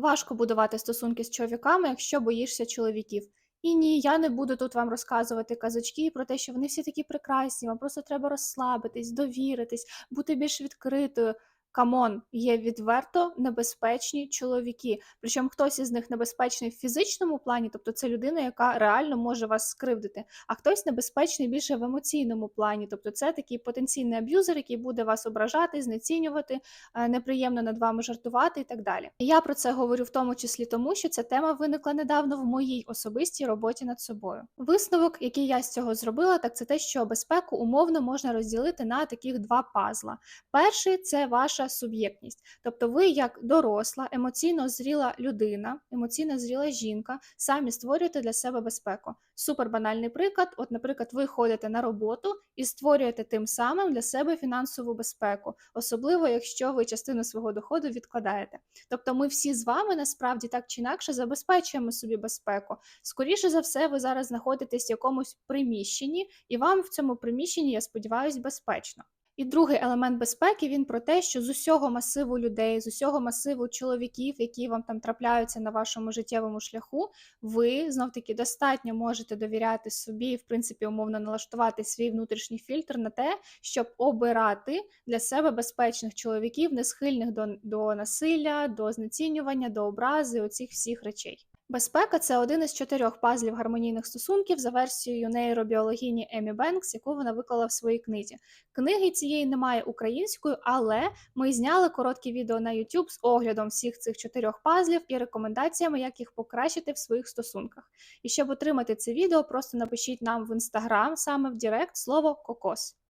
Важко будувати стосунки з чоловіками, якщо боїшся чоловіків. І ні, я не буду тут вам розказувати казочки про те, що вони всі такі прекрасні, вам просто треба розслабитись, довіритись, бути більш відкритою. Камон, є відверто небезпечні чоловіки. Причому хтось із них небезпечний в фізичному плані, тобто це людина, яка реально може вас скривдити, а хтось небезпечний більше в емоційному плані, тобто це такий потенційний аб'юзер, який буде вас ображати, знецінювати, е, неприємно над вами жартувати і так далі. Я про це говорю в тому числі тому, що ця тема виникла недавно в моїй особистій роботі над собою. Висновок, який я з цього зробила, так це те, що безпеку умовно можна розділити на таких два пазла. Перший це ваша суб'єктність, тобто ви, як доросла, емоційно зріла людина, емоційно зріла жінка, самі створюєте для себе безпеку. Супер банальний приклад. От, наприклад, ви ходите на роботу і створюєте тим самим для себе фінансову безпеку, особливо якщо ви частину свого доходу відкладаєте. Тобто, ми всі з вами насправді так чи інакше забезпечуємо собі безпеку. Скоріше за все, ви зараз знаходитесь в якомусь приміщенні, і вам в цьому приміщенні, я сподіваюся, безпечно. І другий елемент безпеки він про те, що з усього масиву людей, з усього масиву чоловіків, які вам там трапляються на вашому життєвому шляху, ви знов таки достатньо можете довіряти собі, в принципі, умовно налаштувати свій внутрішній фільтр на те, щоб обирати для себе безпечних чоловіків, не схильних до, до насилля, до знецінювання, до образи, оцих всіх речей. Безпека це один із чотирьох пазлів гармонійних стосунків за версією нейробіологині Емі Бенкс, яку вона виклала в своїй книзі. Книги цієї немає українською, але ми зняли коротке відео на YouTube з оглядом всіх цих чотирьох пазлів і рекомендаціями, як їх покращити в своїх стосунках. І щоб отримати це відео, просто напишіть нам в інстаграм саме в Директ слово кокос.